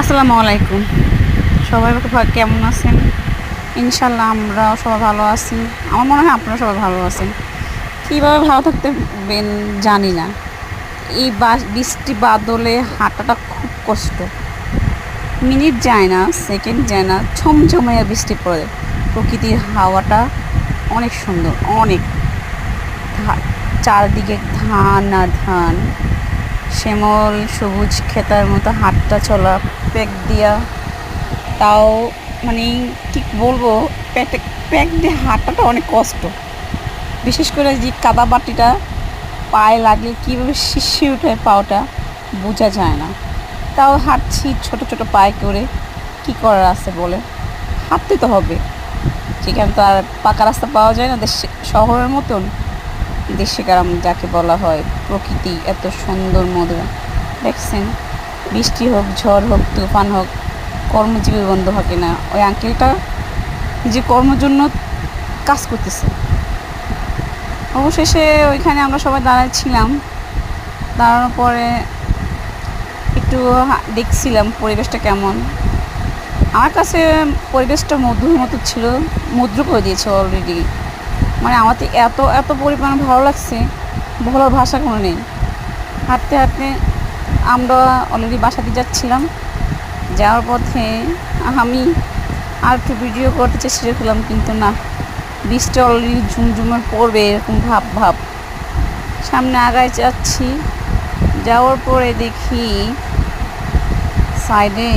আসসালামু আলাইকুম। সবাই কেমন আছেন? ইনশাল্লাহ আমরা সবাই ভালো আছি। আমার মনে হয় আপনারা সবাই ভালো আছেন। কীভাবে ভালো থাকতে জানি না। এই বৃষ্টি বাদলে হাঁটাটা খুব কষ্ট। মিনিট যায় না, সেকেন্ড যায় না ছমছমে বৃষ্টি পড়ে। প্রকৃতির হাওয়াটা অনেক সুন্দর, অনেক। চারদিকে ধান আর ধান। শ্যামল সবুজ খেতার মতো হাটটা চলা প্যাক দিয়া। তাও মানে ঠিক বলব প্যাটে প্যাক দিয়ে হাঁটাটা অনেক কষ্ট। বিশেষ করে যে কাদা বাটিটা পায়ে লাগলে কীভাবে শিশি উঠে পাওটা বোঝা যায় না। তাও হাঁটছি ছোট ছোট পায়ে করে, কি করার আছে বলে? হাঁটতে তো হবে। সেখানে তো আর পাকা রাস্তা পাওয়া যায় না, দেশে, শহরের মতন। দেশে গ্রাম যাকে বলা হয় প্রকৃতি, এত সুন্দর মধুর দেখছেন? বৃষ্টি হোক, ঝড় হোক, তুফান হোক, কর্মজীবী বন্ধ থাকে না ওই আঙ্কেলটা যে কর্মের জন্য কাজ করতেছে। অবশেষে ওইখানে আমরা সবাই দাঁড়াচ্ছিলাম দাঁড়ানোর পরে একটু দেখছিলাম পরিবেশটা কেমন। আমার কাছে পরিবেশটা মধুর মতো ছিল মুদ্র করে দিয়েছে অলরেডি মানে আমার তো এত এত পরিমাণে ভালো লাগছে বলার ভাষা কোনো নেই। হাঁটতে হাঁটতে আমরা অলরেডি বাসাতে যাচ্ছিলাম। যাওয়ার পথে আমি আর একটু ভিডিও করতে চেষ্টা করলাম কিন্তু না, বৃষ্টি অলরেডি ঝুমঝুমে পড়বে, এরকম ভাব ভাব। সামনে আগায় যাচ্ছি, যাওয়ার পরে দেখি সাইডে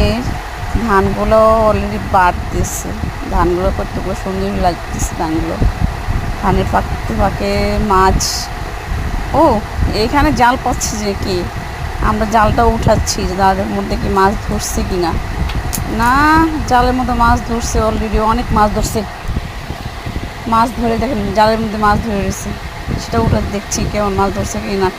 ধানগুলো অলরেডি বাড়তেছে। ধানগুলো কতগুলো সুন্দর লাগতেছে ধানগুলো। ধানের ফাঁকে পাকে মাছ। ও এখানে জাল পাচ্ছি যে কি? আমরা জালটা উঠাচ্ছি জালের মধ্যে কি মাছ ধরছে কি না না জালের মধ্যে মাছ ধরছে অলরেডি অনেক মাছ ধরছে। মাছ ধরে দেখেন, জালের মধ্যে মাছ ধরে রয়েছে। সেটা উঠে দেখছি কেমন মাছ ধরছে কি না